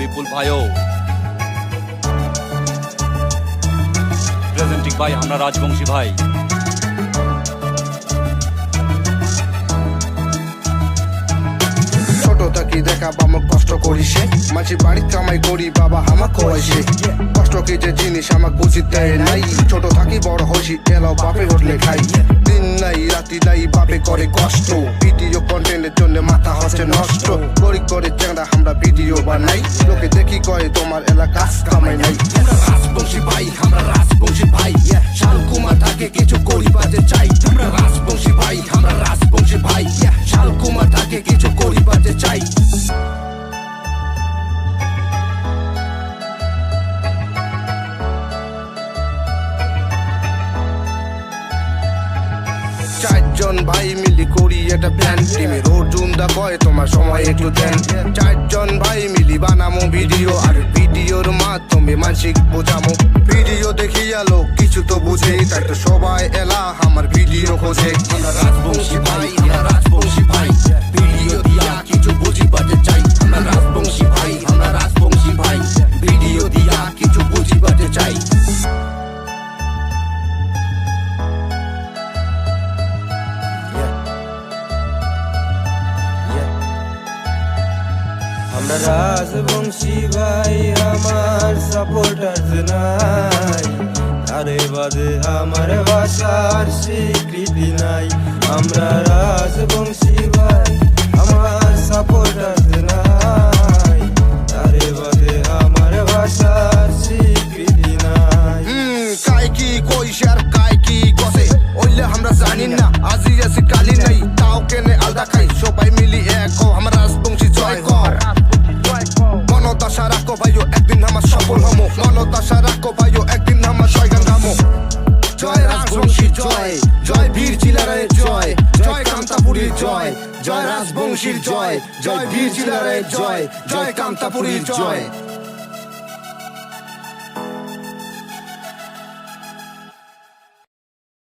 বিপুল ভাইও। প্রেজেন্টিং ভাই, আমরা রাজবংশী ভাই। থাকি দেখা বাবা কষ্ট করি সে? মাঝে বাড়ির কামাই করি, বাবা আমাক খোয়াইছে কষ্ট কি যে জিনিস আমাক বুঝি দেয় নাই? ছোট থাকি বড় হইছি, এলাও বাপে হোটলে খাই দিন নাই, রাতি নাই, বাপে করে কষ্ট। ভিডিও কন্টেন্টের জন্য মাথা হচ্ছে নষ্ট। ভিডিও বানাই। লোকে দেখি কয়, তোমার এলাকা কামাই নাই। রাজবংশী ভাই, আমরা রাজবংশী ভাই শাল কুমার থাকে কিছু করি বাজে চাই। চারজন ভাই মিলি করি এটা প্ল্যান টিমে অর্জুন দা কয়, তোমার সময় একটু দেন। চারজন ভাই মিলি বানামো ভিডিও আর ভিডিওর মাধ্যমে মানসিক বোঝামো। ভিডিও দেখি আলো কিছু তো বুঝে, তাই তো সবাই এলা আমার ভিডিও খোঁজে। আমরা রাজবংশী ভাই, আমরা রাজবংশী ভাই। রাজবংশী ভাই, আমার সাপোর্টার্স নাই। আরে বাদে আমার ভাষার স্বীকৃতি নাই। আমরা রাজবংশী ভাই, আমার সাপোর্টার্স কি কাই রাখো একদিন আমার সফল হমো। মনতাশা রাখো ভাইও একদিন আমার জয় রামো। জয় রাজবংশী, জয়। জয় বীর চিলারের জয়। জয় কান্তাপুরীর জয়। জয় রাজবংশীর জয়। জয় বীর চিলারের জয়। জয় কান্তাপুরীর জয়।